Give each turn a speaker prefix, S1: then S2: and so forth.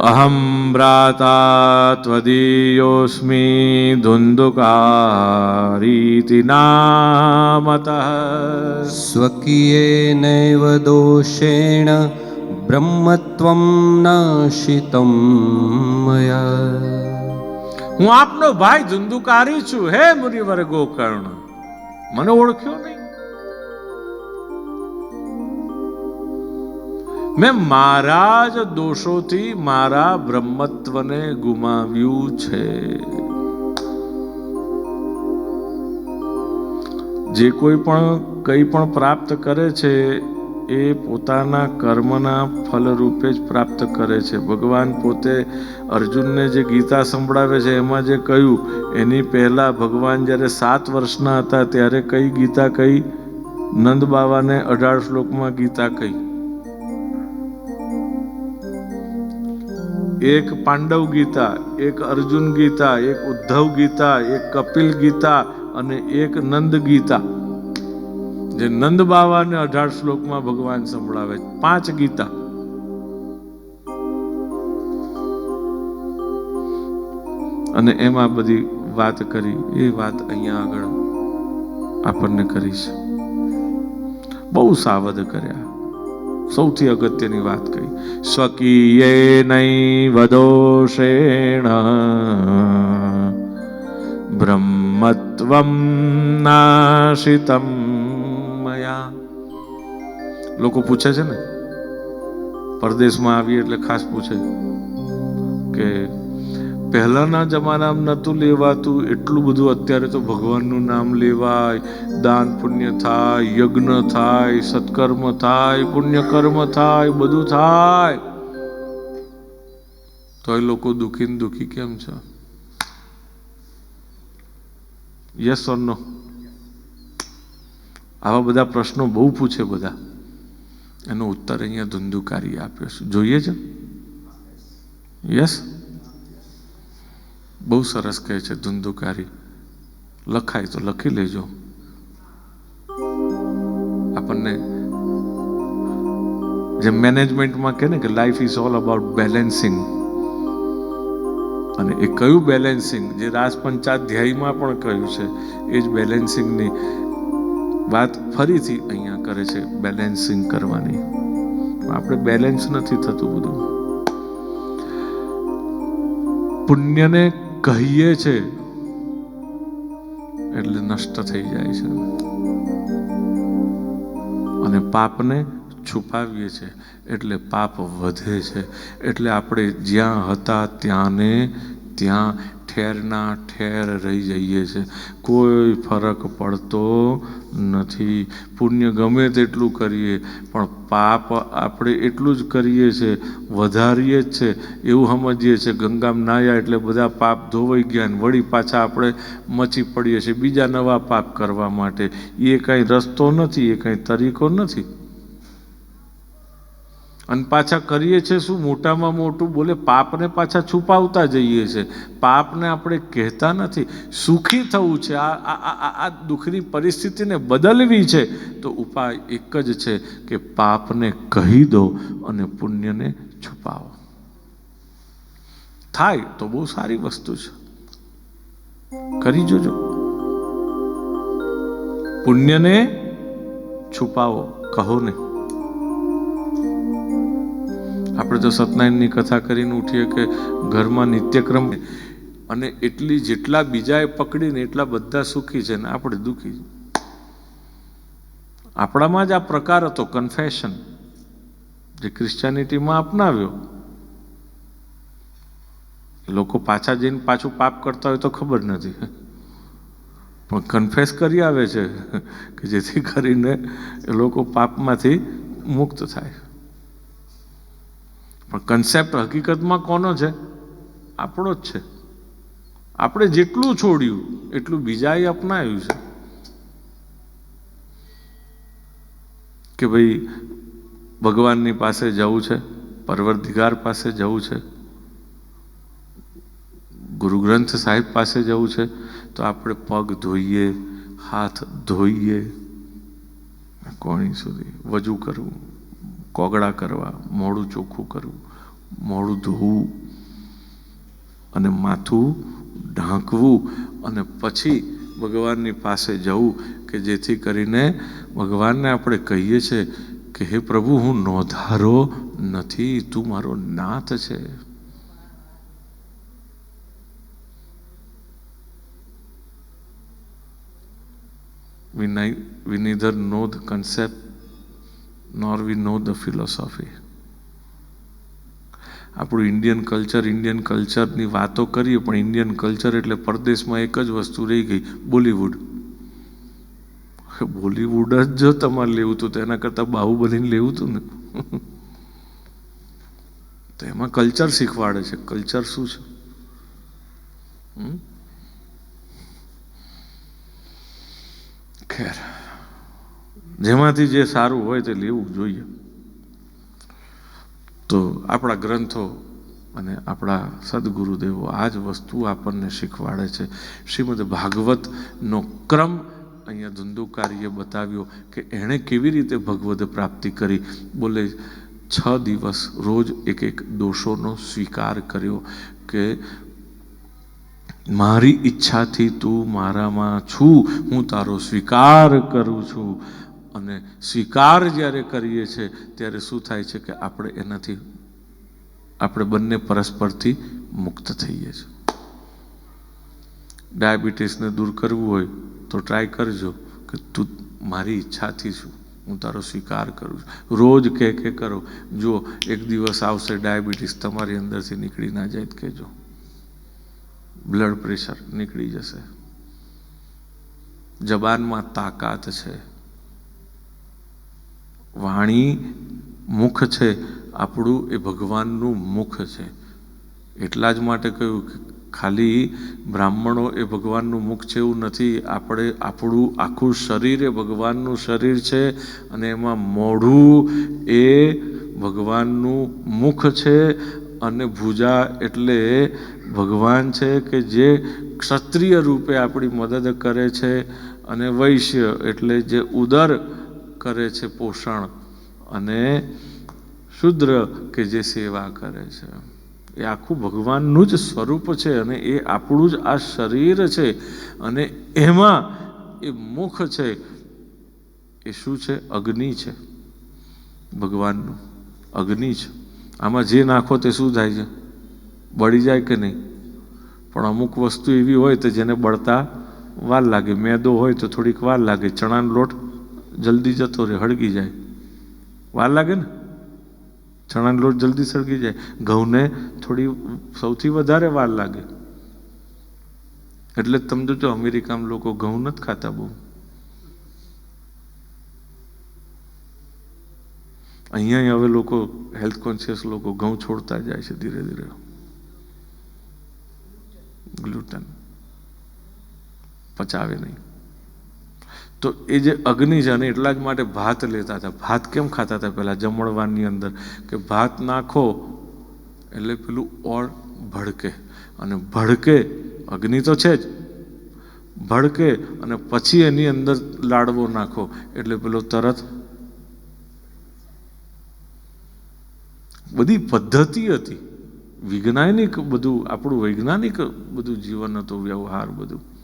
S1: અહમ ભ્રાતા ત્વદીયોસ્મિ ધુંધુકારીતિ નામત
S2: સ્વકીયેનૈવ દોષેણ બ્રહ્મત્વમ નાશિતમ મયા
S1: હું આપનો ભાઈ ધુંધુકારી છું હે મુનિવર ગોકર્ણ? મને ઓળખ્યો નહીં? મેં મારા જ દોષોથી મારા બ્રહ્મત્વને ગુમાવ્યું છે. જે કોઈ પણ કંઈ પણ પ્રાપ્ત કરે છે, એ પોતાના કર્મના ફલ રૂપે જ પ્રાપ્ત કરે છે. ભગવાન પોતે અર્જુનને જે ગીતા સંભળાવે છે, એમાં જે કહ્યું, એની પહેલાં ભગવાન જ્યારે સાત વર્ષના હતા, ત્યારે કઈ ગીતા કહી? નંદ બાવાને અઢાર શ્લોકમાં ગીતા કહી. એક પાંડવ ગીતા, એક અર્જુન ગીતા, એક ઉદ્ધવ ગીતા, એક કપિલ ગીતા અને એક નંદ ગીતા. જે નંદ બાવાને અઢાર શ્લોકમાં ભગવાન સંભળાવે પાંચ ગીતા. અને એમાં બધી વાત કરી. એ વાત અહીંયા આગળ આપણને કરી છે બહુ સાવધ કર્યા. સૌથી અગત્યની વાત કહી સ્વકીયે નહીં વદોષેણ બ્રહ્મત્વમ નાશિતમ મયા. લોકો પૂછે છે ને? પરદેશમાં આવીએ એટલે ખાસ પૂછે કે પહેલાના જમાનામાં નહોતું લેવાતું. એટલું બધું અત્યારે તો ભગવાનનું નામ લેવાય. દાન પુણ્ય થાય, યજ્ઞ થાય, સત્કર્મ થાય પુણ્ય કર્મ થાય, બધું થાય. તો એ લોકો દુઃખીને દુઃખી કેમ છે? યસ ઓર નો આવા બધા પ્રશ્નો બહુ પૂછે બધા. એનો ઉત્તર અહીંયા ધુંધુકારી આપ્યો છે. જોઈએ છે? યસ બહુ સરસ કહે છે, ધુંધુકારી. લખાય તો લખી લેજો. આપણને જે મેનેજમેન્ટમાં કહે ને કે life is all about balancing અને એ કયું બેલેન્સિંગ જે રાજપંચાધ્યાયમાં પણ કહ્યું છે, એ જ બેલેન્સિંગની વાત ફરીથી અહીંયા કરે છે બેલેન્સિંગ કરવાની. આપણે બેલેન્સ નથી થતું બધું. પુણ્યને કહીએ છે, એટલે નષ્ટ થઈ જાય છે અને પાપને છુપાવીએ છે, એટલે પાપ વધે છે. એટલે આપણે જ્યાં હતા ત્યાંને ત્યાં ઠેરના ઠેર રહી જઈએ છે. કોઈ ફરક પડતો નથી. પુણ્ય ગમે તેટલું કરીએ, પણ પાપ આપણે એટલું જ કરીએ છે, વધારીએ જ છે. એવું સમજીએ છીએ ગંગામાં નાહ્યા એટલે બધા પાપ ધોવાઈ ગયા ને વળી પાછા આપણે મચી પડીએ છીએ બીજા નવા પાપ કરવા માટે. એ કાંઈ રસ્તો નથી, એ કાંઈ તરીકો નથી. અને પાછા કરીએ છીએ શું? મોટામાં મોટું બોલે, પાપને પાછા છુપાવતા જઈએ છીએ. પાપને આપણે કહેતા નથી. સુખી થવું છે. આ આ દુઃખની પરિસ્થિતિને બદલવી છે. તો ઉપાય એક જ છે કે પાપને કહી દો અને પુણ્યને છુપાવો. થાય તો બહુ સારી વસ્તુ છે. કરી જોજો. પુણ્યને છુપાવો. કહો નહીં. આપણે તો સત્યનારાયણની કથા કરીને ઉઠીએ કે ઘરમાં નિત્યક્રમ અને એટલી જેટલા બીજાએ પકડીને એટલા બધા સુખી છે ને આપણે દુઃખી આપણામાં જ આ પ્રકાર હતો કન્ફેશન જે ક્રિશ્ચિયાનિટીમાં અપનાવ્યો. લોકો પાછા જઈને પાછું પાપ કરતા હોય તો ખબર નથી. પણ કન્ફેસ કરી આવે છે કે જેથી કરીને એ લોકો પાપમાંથી મુક્ત થાય. પણ કન્સેપ્ટ હકીકતમાં કોનો છે? આપણો જ છે. આપણે જેટલું છોડ્યું, એટલું બીજાએ અપનાવ્યું છે. કે ભાઈ, ભગવાનની પાસે જવું છે, પરવરદિગાર પાસે જવું છે ગુરુ ગ્રંથ સાહેબ પાસે જવું છે, તો આપણે પગ ધોઈએ, હાથ ધોઈએ, કોણી સુધી, વજુ કરવું. કોગળા કરવા મોડું ચોખ્ખું કરવું મોડું ધોવું અને માથું ઢાંકવું અને પછી ભગવાનની પાસે જવું કે જેથી કરીને ભગવાનને આપણે કહીએ છીએ કે હે પ્રભુ હું નોંધારો નથી તું મારો નાથ છે. we, we neither know nor we know the philosophy. આપણું ઇન્ડિયન કલ્ચર ઇન્ડિયન કલ્ચરની વાતો કરીએ, પણ ઇન્ડિયન કલ્ચર એટલે પરદેશમાં એક જ વસ્તુ રહી ગઈ, બોલિવૂડ. બોલિવૂડ જ જો તમારે લેવું હતું તો એના કરતાં બાહુબલીને લેવું હતું ને. તો એમાં કલ્ચર શીખવાડે છે. કલ્ચર શું છે? ખેર. જેમાંથી જે સારું હોય તે લેવું જોઈએ. તો આપણા ગ્રંથો અને આપણા સદગુરુદેવો આ જ વસ્તુ આપણને શીખવાડે છે. શ્રીમદ ભાગવતનો ક્રમ અહીંયા ધુંધુકારીએ બતાવ્યો કે એણે કેવી રીતે ભગવદ પ્રાપ્તિ કરી. બોલે, છ દિવસ રોજ એક એક દોષોનો સ્વીકાર કર્યો કે, મારી ઈચ્છાથી તું મારામાં છું, હું તારો સ્વીકાર કરું છું. અને સ્વીકાર જ્યારે કરીએ છીએ ત્યારે શું થાય છે કે આપણે એનાથી, આપણે બંને પરસ્પરથી મુક્ત થઈએ છીએ. ડાયાબિટીસને દૂર કરવું હોય તો ટ્રાય કરજો કે તું મારી ઈચ્છાથી છું, હું તારો સ્વીકાર કરું છું. રોજ કે કે કરો જો એક દિવસ આવશે ડાયાબિટીસ, તમારી અંદરથી નીકળી ના જાય કહેજો. બ્લડ પ્રેશર નીકળી જશે. જબાનમાં તાકાત છે. વાણી મુખ છે, આપણું એ ભગવાનનું મુખ છે. એટલા જ માટે કહ્યું કે ખાલી બ્રાહ્મણો એ ભગવાનનું મુખ છે એવું નથી, આપણે આપણું આખું શરીર એ ભગવાનનું શરીર છે અને એમાં મોઢું એ ભગવાનનું મુખ છે અને ભુજા એટલે ભગવાન છે કે જે ક્ષત્રિય રૂપે આપણી મદદ કરે છે અને વૈશ્ય એટલે જે ઉદર કરે છે પોષણ અને શુદ્ર કે જે સેવા કરે છે. એ આખું ભગવાનનું જ સ્વરૂપ છે અને એ આપણું જ આ શરીર છે અને એમાં એ મુખ છે. એ શું છે? અગ્નિ છે. ભગવાનનું અગ્નિ છે. આમાં જે નાખો તે શું થાય છે? બળી જાય કે નહીં? પણ અમુક વસ્તુ એવી હોય તો જેને બળતા વાર લાગે. મેદો હોય તો થોડીક વાર લાગે. ચણાનો લોટ જલ્દી જતો રહે, હળગી જાય. વાર લાગે ને? ચણાનો લોટ જલ્દી સળગી જાય. ઘઉંને થોડી સૌથી વધારે વાર લાગે. એટલે તમે જોજો, અમેરિકામાં લોકો ઘઉં નથી ખાતા બહુ. અહીંયા હવે લોકો હેલ્થ કોન્શિયસ લોકો ઘઉં છોડતા જાય છે ધીરે ધીરે. ગ્લુટન. પચાવે નહીં. તો એ જે અગ્નિ છે અને એટલા જ માટે ભાત લેતા હતા. ભાત કેમ ખાતા હતા પહેલાં? જમણવારની અંદર કે ભાત નાખો એટલે પેલું ઓળ ભડકે. અને ભડકે, અગ્નિ તો છે જ. ભડકે અને પછી એની અંદર લાડવો નાખો એટલે પેલો તરત બધી પદ્ધતિ હતી. વૈજ્ઞાનિક બધું, આપણું વૈજ્ઞાનિક બધું જીવન હતું, વ્યવહાર બધું.